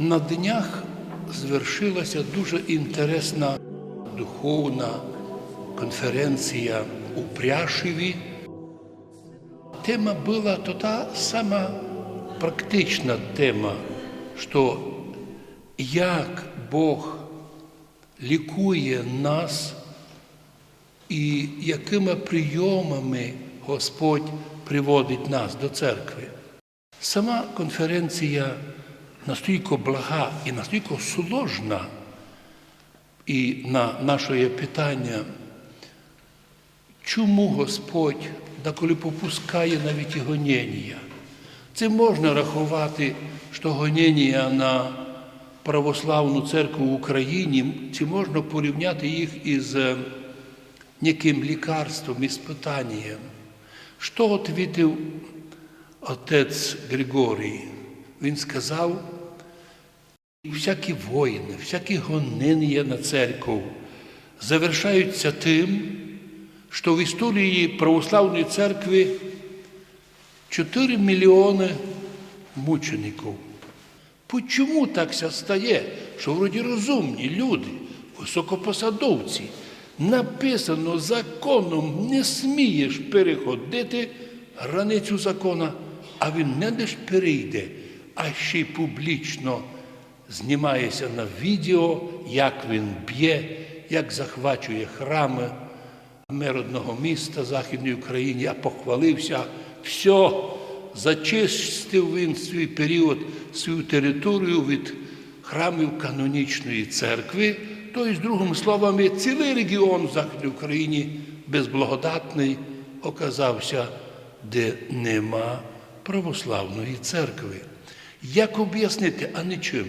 На днях звершилася дуже інтересна духовна конференція у Пряшеві. Тема була то та сама практична тема, що як Бог лікує нас і якими прийомами Господь приводить нас до церкви. Сама конференція настільки блага і настільки сложна, і на наше питання, чому Господь деколи попускає навіть і гонення. Це можна рахувати, що гонення на православну церкву в Україні, чи можна порівняти їх із е, неким лікарством, із питанням. Що відповів отець Григорій? Він сказав, всякі воїни, всякі гонення на церкву завершаються тим, що в історії православної церкви 4 мільйони мучеників. Почому так ся стає, що вроді розумні люди, високопосадовці, написано законом не смієш переходити границю закона, а він не лиш перейде, а ще й публічно знімається на відео, як він б'є, як захвачує храми мер одного міста Західної України, а похвалився, все, зачистив він свій період, свою територію від храмів канонічної церкви, тобто, другими словами, цілий регіон в Західній Україні безблагодатний оказався, де нема православної церкви. Як об'яснити, а нічим,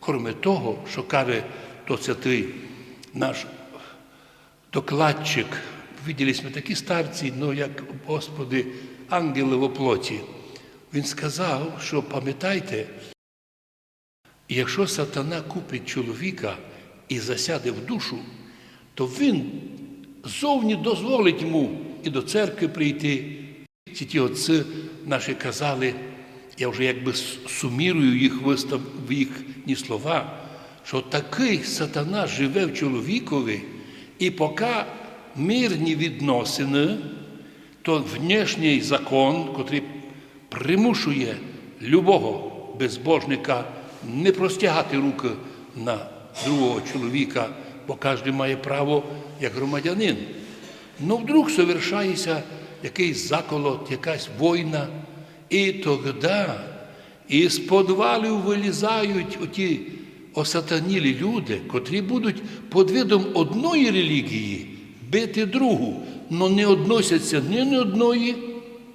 кроме того, що каже, то ти наш докладчик, виділись ми такі старці, ну як Господи, ангели в оплоті. Він сказав, що пам'ятайте, якщо сатана купить чоловіка і засяде в душу, то він зовні дозволить йому і до церкви прийти. Ці ті отці наші казали, я вже якби сумірую їх вистав в їхні слова, що такий сатана живе в чоловікові, і поки мирні відносини, то внешній закон, котрий примушує любого безбожника не простягати руки на другого чоловіка, бо кожен має право як громадянин. Ну вдруг совершається якийсь заколот, якась війна, і тоді із подвалів вилізають оті осатанілі люди, котрі будуть під видом одної релігії бити другу, але не відносяться ні до одної,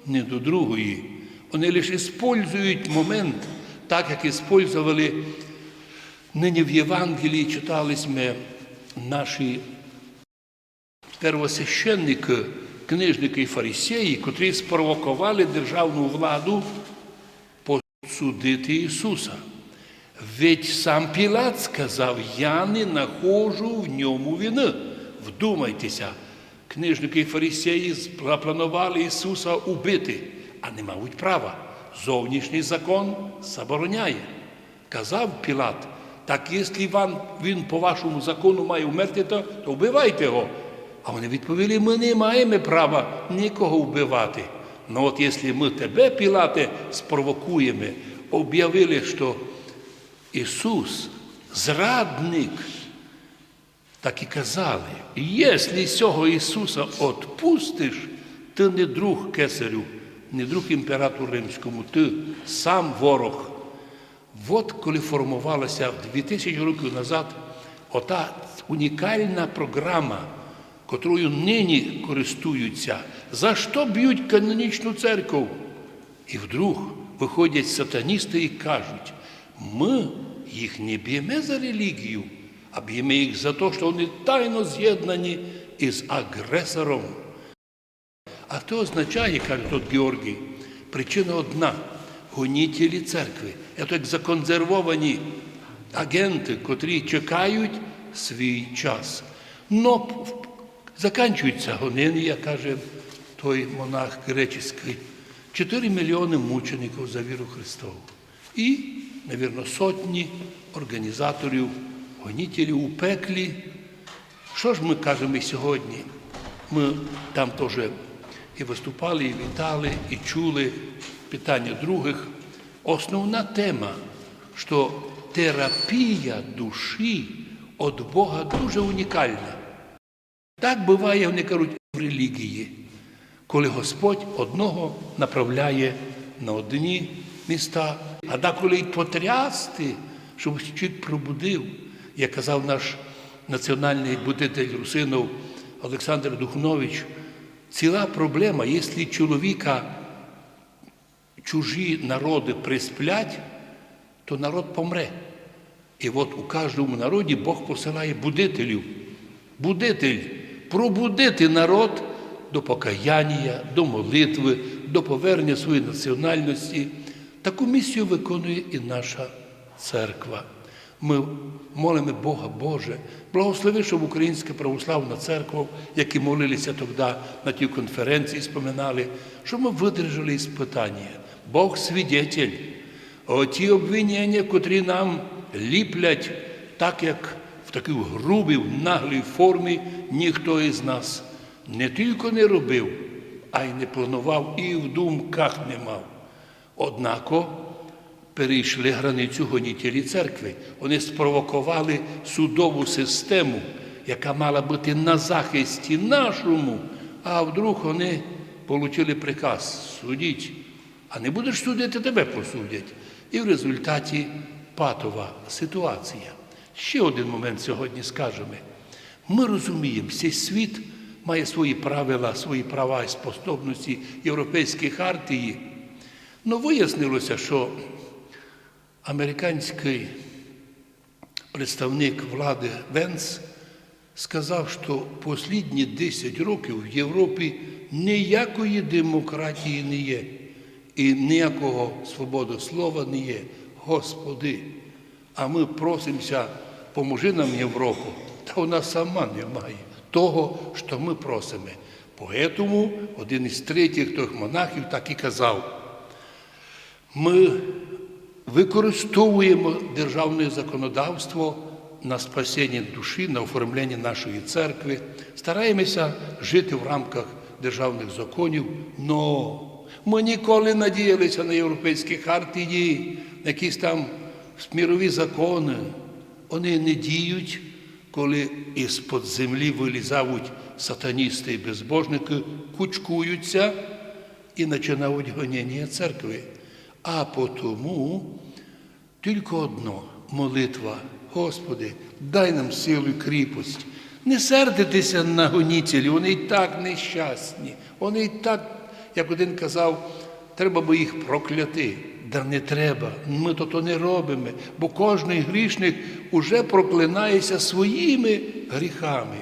ні до другої. Вони лише использують момент, так як использували нині в Євангелії читались ми наші первосвященники, книжники і фарисеї, котрі спровокували державну владу посудити Ісуса. Ведь сам Пілат сказав, я не нахожу в ньому вини. Вдумайтеся, книжники і фарисеї запланували Ісуса убити, а не мають права. Зовнішній закон забороняє. Казав Пілат, так якщо він по вашому закону має вмерти, то, вбивайте його. А вони відповіли, ми не маємо права нікого вбивати. Ну от якщо ми тебе, Пілате, спровокуємо, об'явили, що Ісус зрадник, так і казали, якщо цього Ісуса відпустиш, ти не друг кесарю, не друг імператору римському, ти сам ворог. От коли формувалася 2000 років назад ота унікальна програма, котрою нині користуються, за що б'ють канонічну церкву? І вдруг виходять сатаністи і кажуть, ми їх не б'ємо за релігію, а б'ємо їх за те, що вони тайно з'єднані із агресором. А то означає, каже тут Георгій, причина одна гонітелі церкви. Це як законсервовані агенти, котрі чекають свій час. Но закінчується гонення, каже той монах греческий. 4 мільйони мучеників за віру Христову. І навірно, сотні організаторів, гонітелів у пеклі. Що ж ми кажемо сьогодні? Ми там теж і виступали, і вітали, і чули питання других. Основна тема, що терапія душі від Бога дуже унікальна. Так буває, вони кажуть, в релігії, коли Господь одного направляє на одні міста, а деколи й потрясти, щоб чоловік пробудив, як казав наш національний будитель Русинов Олександр Духнович, ціла проблема, якщо чоловіка чужі народи присплять, то народ помре. І от у кожному народі Бог посилає будителів. Будитель пробудити народ до покаяння, до молитви, до повернення своєї національності. Таку місію виконує і наша церква. Ми молимо Бога Боже, благослови, щоб Українська православна церква, які молилися тоді на тій конференції, споминали, щоб ми видержали іспитання. Бог свідетель. Оті обвинення, котрі нам ліплять, так як в такій грубій, наглій формі ніхто із нас не тільки не робив, а й не планував і в думках не мав. Однако перейшли границю гонітелі церкви. Вони спровокували судову систему, яка мала бути на захисті нашому, а вдруг вони отримали приказ судіть, а не будеш судити, тебе посудять. І в результаті патова ситуація. Ще один момент сьогодні скажемо. Ми розуміємо, цей світ має свої правила, свої права і способності Європейської хартії. Ну, вияснилося, що американський представник влади Венс сказав, що останні 10 років в Європі ніякої демократії не є і ніякого свободи слова не є. Господи, а ми просимося, поможи нам Європу, та вона сама не має того, що ми просимо. Поэтому один із третіх тих монахів так і казав. Ми використовуємо державне законодавство на спасіння душі, на оформлення нашої церкви, стараємося жити в рамках державних законів, но ми ніколи надіялися на європейські хартії, на якісь там мірові закони. Вони не діють, коли із-под землі вилізають сатаністи і безбожники, кучкуються і починають гоніння церкви. А потому тільки одно молитва. Господи, дай нам силу і кріпость. Не сердитися на гонітелів, вони і так нещасні. Вони і так, як один казав, треба би їх прокляти. Да не треба, ми то не робимо, бо кожний грішник уже проклинається своїми гріхами.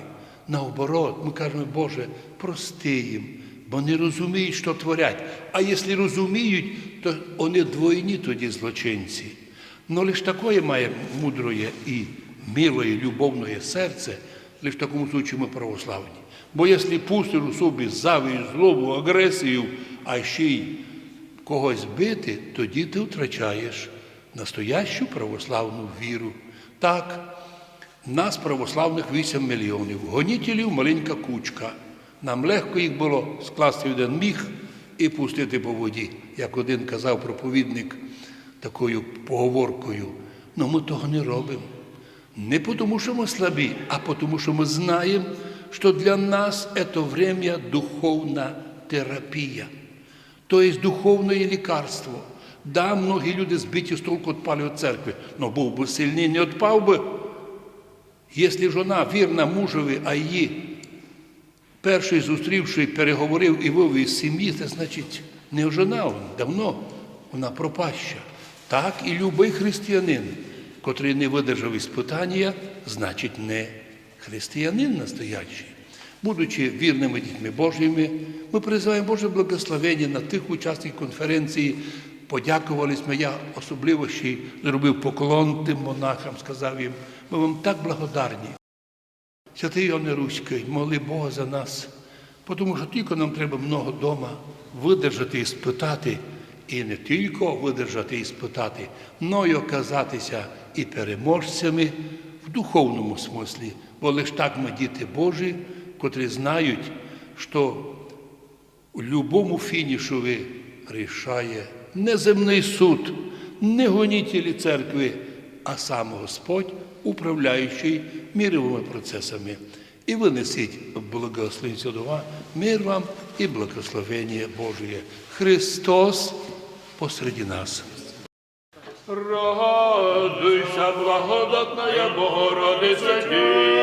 Наоборот, ми кажемо, Боже, прости їм, бо не розуміють, що творять. А якщо розуміють, то вони двойні тоді злочинці. Но лише такое має мудроє і милое, любовне серце, лише в такому случаю ми православні. Бо якщо пустиш у собі завість, злобу, агресію, а ще й когось бити, тоді ти втрачаєш настоящу православну віру. Так, нас, православних, 8 мільйонів, гонітелів маленька кучка. Нам легко їх було скласти в один міг і пустити по воді, як один казав проповідник такою поговоркою. Ну ми того не робимо. Не тому, що ми слабі, а тому, що ми знаємо, що для нас це время духовна терапія, тобто духовне лікарство. Да, многі люди збиті з толку відпали від церкви, але був би сильний, не відпав би. Якщо жона вірна мужові, а її перший зустрівший переговорив і вивів із сім'ї, це значить не жона, давно вона пропаща. Так і любий християнин, котрий не видержав іспитання, значить не християнин настоящий. Будучи вірними дітьми Божими, ми призиваємо Боже благословення на тих учасників конференції. Подякувались ми, я особливо ще зробив поклон тим монахам, сказав їм, ми вам так благодарні. Святий Йоанне Руський, моли Бога за нас, тому що тільки нам треба много дома видержати і спитати, і не тільки видержати і спитати, но й оказатися і переможцями в духовному смислі, бо лише так ми діти Божі, котрі знають, що у любому фінішові рішає не земний суд, не гонітелі церкви, а сам Господь, управляючий міровими процесами. І винесіть благословення Святого, мир вам і благословення Божие. Христос посреди нас. Радуйся, благодатная Богородице Діво,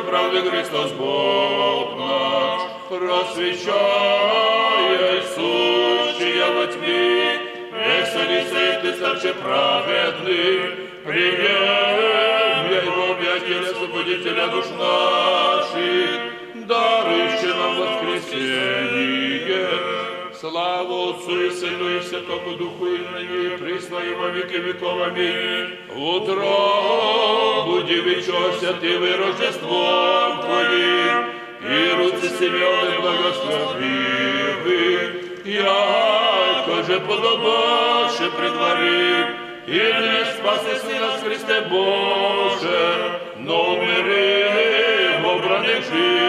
сонце правди Христос Бог наш, просвічає сущия во тьмі, веселіся, ты ти старче праведний, приєм'я Его об'ятія освободителя душ наших, дарующий нам воскресение, Слава Отцу и Сыну и Святому Духу, и ныне, и присно, и во веки веков. Аминь. Утро девичьего святым Рождеством Твоим, и руцы Симеоны благословивы, яко же подобаше при дворе, и не спаси нас Христе Боже, но умери в обране жительство, и